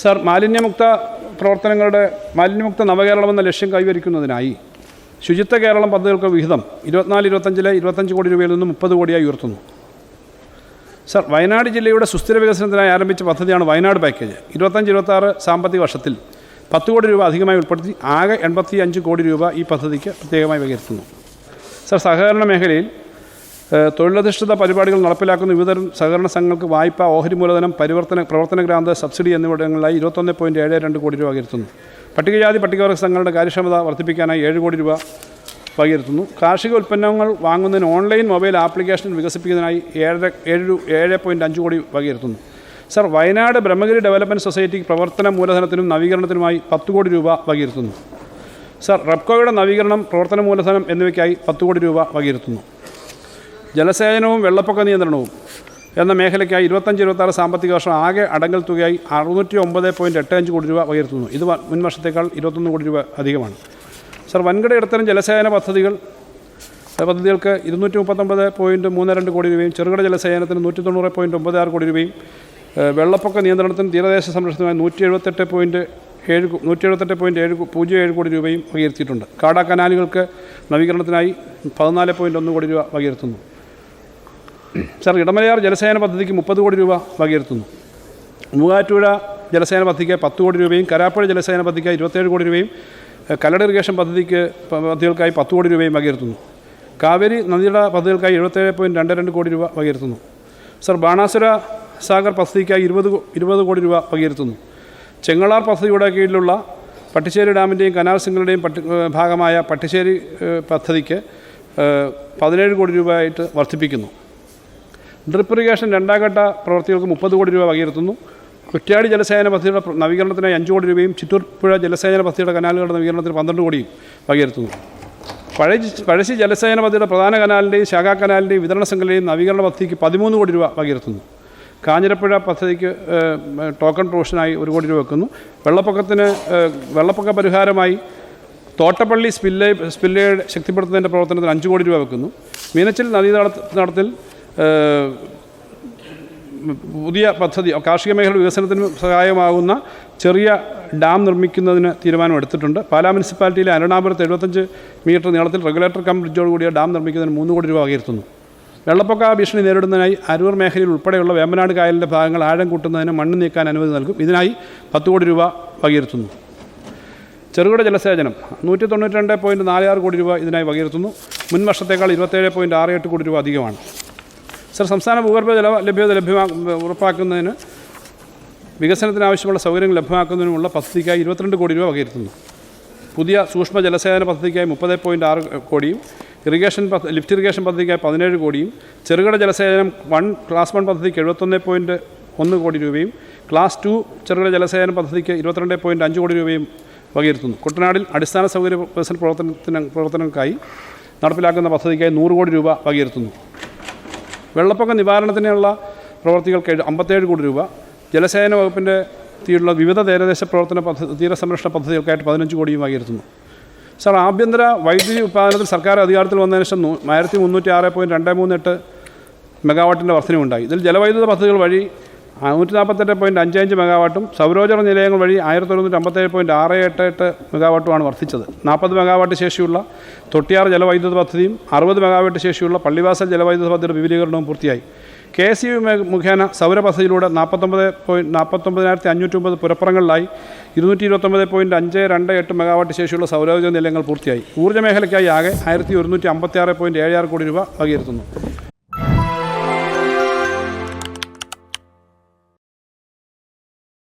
Sir മാലിന്യമുക്ത പ്രവർത്തനങ്ങളുടെ മാലിന്യമുക്ത നവകേരളം എന്ന ലക്ഷ്യം കൈവരിക്കുന്നതിനായി ശുചിത്വ കേരളം പദ്ധതികൾക്ക് വിഹിതം ഇരുപത്തിനാല് ഇരുപത്തഞ്ചിലെ ഇരുപത്തഞ്ച് കോടി രൂപയിൽ നിന്ന് മുപ്പത് കോടിയായി ഉയർത്തുന്നു. സർ വയനാട് ജില്ലയുടെ സുസ്ഥിര വികസനത്തിനായി ആരംഭിച്ച പദ്ധതിയാണ് വയനാട് പാക്കേജ്. ഇരുപത്തഞ്ച് ഇരുപത്താറ് സാമ്പത്തിക വർഷത്തിൽ പത്ത് കോടി രൂപ അധികമായി ഉൾപ്പെടുത്തി ആകെ എൺപത്തി അഞ്ച് കോടി രൂപ ഈ പദ്ധതിക്ക് പ്രത്യേകമായി വകയിരുത്തുന്നു സർ സഹകരണ മേഖലയിൽ തൊഴിലധിഷ്ഠിത പരിപാടികൾ നടപ്പിലാക്കുന്ന വിവിധ സഹകരണ സംഘങ്ങൾക്ക് വായ്പ ഓഹരി മൂലധനം പരിവർത്തന പ്രവർത്തന ഗ്രാന്ത് സബ്സിഡി എന്നിവിടങ്ങളിലായി ഇരുപത്തൊന്ന് പോയിന്റ് ഏഴ് രണ്ട് കോടി രൂപ വകയിരുത്തുന്നു. പട്ടികജാതി പട്ടികവർഗ സംഘങ്ങളുടെ കാര്യക്ഷമത വർദ്ധിപ്പിക്കാനായി ഏഴ് കോടി രൂപ വകയിരുത്തുന്നു. കാർഷിക ഉൽപ്പന്നങ്ങൾ വാങ്ങുന്നതിന് ഓൺലൈൻ മൊബൈൽ ആപ്ലിക്കേഷൻ വികസിപ്പിക്കുന്നതിനായി ഏഴര ഏഴ് ഏഴ് പോയിന്റ് അഞ്ച് കോടി വകയിരുത്തുന്നു. Sir Wayanad Brahmagiri development society പ്രവർത്തന മൂലധനത്തിനും നവീകരണത്തിനുമായി പത്ത് കോടി രൂപ വകയിരുത്തുന്നു. സർ റെപ്കോയുടെ നവീകരണം പ്രവർത്തന മൂലധനം എന്നിവയ്ക്കായി പത്ത് കോടി രൂപ വകയിരുത്തുന്നു. ജലസേചനവും വെള്ളപ്പൊക്ക നിയന്ത്രണവും എന്ന മേഖലയ്ക്കായി ഇരുപത്തഞ്ച് ഇരുപത്താറ് സാമ്പത്തിക വർഷം ആകെ അടങ്കൽ തുകയായി അറുന്നൂറ്റി ഒമ്പത് പോയിന്റ് എട്ട് അഞ്ച് കോടി രൂപ ഉയർത്തുന്നു. ഇത് മുൻ വർഷത്തേക്കാൾ ഇരുപത്തൊന്ന് കോടി രൂപ അധികമാണ്. സർ വൻകിട ഇടത്തരം ജലസേചന പദ്ധതികൾ പദ്ധതികൾക്ക് ഇരുന്നൂറ്റി മുപ്പത്തൊമ്പത് പോയിന്റ് മൂന്ന് രണ്ട് കോടി രൂപയും ചെറുകിട ജലസേചനത്തിന് നൂറ്റി തൊണ്ണൂറ് പോയിന്റ് ഒമ്പത് ആറ് കോടി രൂപയും വെള്ളപ്പൊക്ക നിയന്ത്രണത്തിന് തീരദേശ സംരക്ഷണത്തിനായി നൂറ്റി എഴുപത്തെട്ട് പോയിന്റ് ഏഴ് നൂറ്റി എഴുപത്തെട്ട് പോയിന്റ് ഏഴ് പൂജ്യം ഏഴ് കോടി രൂപയും വകയിരുത്തിയിട്ടുണ്ട് കാടാ കനാലുകൾക്ക് നവീകരണത്തിനായി പതിനാല് പോയിന്റ് ഒന്ന് കോടി രൂപ വകയിരുത്തുന്നു സർ ഇടമലയാർ ജലസേന പദ്ധതിക്ക് മുപ്പത് കോടി രൂപ വകയിരുത്തുന്നു. മൂവാറ്റുപുഴ ജലസേന പദ്ധതിക്ക് പത്ത് കോടി രൂപയും കരാപ്പുഴ ജലസേന പദ്ധതിക്ക് ഇരുപത്തേഴ് കോടി രൂപയും കല്ലട ഇറിഗേഷൻ പദ്ധതിക്ക് പദ്ധതികൾക്കായി പത്ത് കോടി രൂപയും വകയിരുത്തുന്നു. കാവേരി നദിയുടെ പദ്ധതികൾക്കായി എഴുപത്തേഴ് പോയിന്റ് രണ്ട് രണ്ട് കോടി രൂപ വകയിരുത്തുന്നു. സർ ബാണാസുര സാഗർ പദ്ധതിക്കായി ഇരുപത് ഇരുപത് കോടി രൂപ വകയിരുത്തുന്നു. ചെങ്ങളാർ പദ്ധതിയുടെ കീഴിലുള്ള പട്ടിശ്ശേരി ഡാമിന്റെയും കനാൽ സിംഗിളുടെയും പട്ടി ഭാഗമായ പട്ടിശ്ശേരി പദ്ധതിക്ക് പതിനേഴ് കോടി രൂപയായിട്ട് വർദ്ധിപ്പിക്കുന്നു. ഡ്രിപ്പ് ഇറിഗേഷൻ രണ്ടാം ഘട്ട പ്രവൃത്തികൾക്ക് മുപ്പത് കോടി രൂപ വകയിരുത്തുന്നു. കുറ്റ്യാടി ജലസേചന പദ്ധതിയുടെ നവീകരണത്തിനായി അഞ്ച് കോടി രൂപയും ചിറ്റൂർ പുഴ ജലസേചന പദ്ധതിയുടെ കനാലുകളുടെ നവീകരണത്തിന് പന്ത്രണ്ട് കോടിയും വകയിരുത്തുന്നു. പഴയ പഴശ്ശി ജലസേചന പദ്ധതിയുടെ പ്രധാന കനാലിന്റെയും ശാഖാ കനാലിന്റെയും വിതരണ ശൃംഖലയും നവീകരണ പദ്ധതിക്ക് പതിമൂന്ന് കോടി രൂപ വകയിരുത്തുന്നു. കാഞ്ഞിരപ്പുഴ പദ്ധതിക്ക് ടോക്കൺ പ്രൊവിഷനായി ഒരു കോടി രൂപ വെക്കുന്നു. വെള്ളപ്പൊക്കത്തിന് വെള്ളപ്പൊക്ക പരിഹാരമായി തോട്ടപ്പള്ളി സ്പില്ലേ സ്പില്ലേ ശക്തിപ്പെടുത്തുന്നതിന്റെ പ്രവർത്തനത്തിന് അഞ്ച് കോടി രൂപ വെക്കുന്നു. മീനച്ചിൽ നദീതടത്തിൽ ഏഹ്, പുതിയ പദ്ധതി കാർഷിക മേഖല വികസനത്തിന് സഹായമാകുന്ന ചെറിയ ഡാം നിർമ്മിക്കുന്നതിന് തീരുമാനമെടുത്തിട്ടുണ്ട് പാലാ മുനിസിപ്പാലിറ്റിയിലെ അരുണാപുരത്ത് എഴുപത്തഞ്ച് മീറ്റർ നീളത്തിൽ റെഗുലേറ്റർ കം ബ്രിഡ്ജോടുകൂടിയ ഡാം നിർമ്മിക്കുന്നതിന് മൂന്ന് കോടി രൂപ വകയിരുത്തുന്നു വെള്ളപ്പൊക്ക ഭീഷണി നേരിടുന്നതിനായി അരൂർ മേഖലയിൽ ഉൾപ്പെടെയുള്ള വേമ്പനാട് കായലിന്റെ ഭാഗങ്ങൾ ആഴം കൂട്ടുന്നതിന് മണ്ണ് നീക്കാൻ അനുമതി നൽകും. ഇതിനായി പത്ത് കോടി രൂപ വകയിരുത്തുന്നു. ചെറുകിട ജലസേചനം നൂറ്റി തൊണ്ണൂറ്റി രണ്ട് പോയിന്റ് നാല് ആറ് കോടി രൂപ ഇതിനായി വകയിരുത്തുന്നു. മുൻ വർഷത്തേക്കാൾ ഇരുപത്തേഴ് പോയിന്റ് ആറ് എട്ട് കോടി രൂപ അധികമാണ്. സർ സംസ്ഥാന ഭൂഗർഭ ജല ലഭ്യത ലഭ്യമാ ഉറപ്പാക്കുന്നതിന് വികസനത്തിന് ആവശ്യമുള്ള സൗകര്യങ്ങൾ ലഭ്യമാക്കുന്നതിനുമുള്ള പദ്ധതിക്കായി ഇരുപത്തിരണ്ട് കോടി രൂപ വകയിരുത്തുന്നു. പുതിയ സൂക്ഷ്മ ജലസേചന പദ്ധതിക്കായി മുപ്പത് പോയിന്റ് ആറ് കോടിയും ഇറിഗേഷൻ ലിഫ്റ്റ് ഇറിഗേഷൻ പദ്ധതിക്കായി പതിനേഴ് കോടിയും ചെറുകിട ജലസേചനം വൺ ക്ലാസ് വൺ പദ്ധതിക്ക് എഴുപത്തൊന്ന് പോയിന്റ് ഒന്ന് കോടി രൂപയും ക്ലാസ് ടു ചെറുകിട ജലസേചന പദ്ധതിക്ക് ഇരുപത്തിരണ്ട് പോയിന്റ് അഞ്ച് കോടി രൂപയും വകയിരുത്തുന്നു. കുട്ടനാടിൽ അടിസ്ഥാന സൗകര്യ വികസന പ്രവർത്തനത്തിന് പ്രവർത്തനങ്ങൾക്കായി നടപ്പിലാക്കുന്ന പദ്ധതിക്കായി നൂറ് കോടി രൂപ വകയിരുത്തുന്നു. വെള്ളപ്പൊക്ക നിവാരണത്തിനുള്ള പ്രവർത്തികൾക്ക് അമ്പത്തേഴ് കോടി രൂപ ജലസേന വകുപ്പിന്റെ കീഴിലുള്ള വിവിധ തീരദേശ പ്രവർത്തന പദ്ധതി തീരസംരക്ഷണ പദ്ധതികൾക്കായിട്ട് പതിനഞ്ച് കോടിയും വകയിരുത്തുന്നു സാർ ആഭ്യന്തര വൈദ്യുതി ഉത്പാദനത്തിൽ സർക്കാർ അധികാരത്തിൽ വന്നതിന് ശേഷം ആയിരത്തി മുന്നൂറ്റി ആറ് പോയിന്റ് രണ്ട് മൂന്ന് എട്ട് മെഗാവാട്ടിന്റെ വർധനവുണ്ടായി. ഇതിൽ ജലവൈദ്യുത പദ്ധതികൾ വഴി നൂറ്റി നാൽപ്പത്തെട്ട് പോയിന്റ് അഞ്ച് അഞ്ച് മെഗാവാട്ടും സൗരോജന നിലയങ്ങൾ വഴി ആയിരത്തി തൊണ്ണൂറ്റി അമ്പത്തേഴ് പോയിന്റ് ആറ് എട്ട് എട്ട് മെഗാവാട്ടുമാണ് വർദ്ധിച്ചത്. നാൽപ്പത് മെഗാവാട്ട് ശേഷിയുള്ള തൊട്ടിയാറ് ജലവൈദ്യുത പദ്ധതിയും അറുപത് മെഗാവാട്ട് ശേഷിയുള്ള പള്ളിവാസൽ ജലവൈദ്യുത പദ്ധതിയുടെ വിപുലീകരണവും പൂർത്തിയായി. കെ എസ് യു മുഖേന സൗര പദ്ധതിയിലൂടെ നാൽപ്പത്തൊമ്പത് പോയിന്റ് നാൽപ്പത്തൊമ്പതിനായിരത്തി അഞ്ഞൂറ്റി ഒമ്പത് പുരപ്പുറങ്ങളിലായി ഇരുന്നൂറ്റി ഇരുപത്തൊമ്പത് പോയിന്റ് അഞ്ച് രണ്ട് എട്ട് മെഗാവാട്ട് ശേഷിയുള്ള സൗരോജ നിലയങ്ങൾ പൂർത്തിയായി. ഊർജ മേഖലയ്ക്കായി ആകെ ആയിരത്തി ഒരുന്നൂറ്റി അമ്പത്തി ആറ് പോയിന്റ് ഏഴ് ആറ് കോടി രൂപ വകയിരുത്തുന്നു.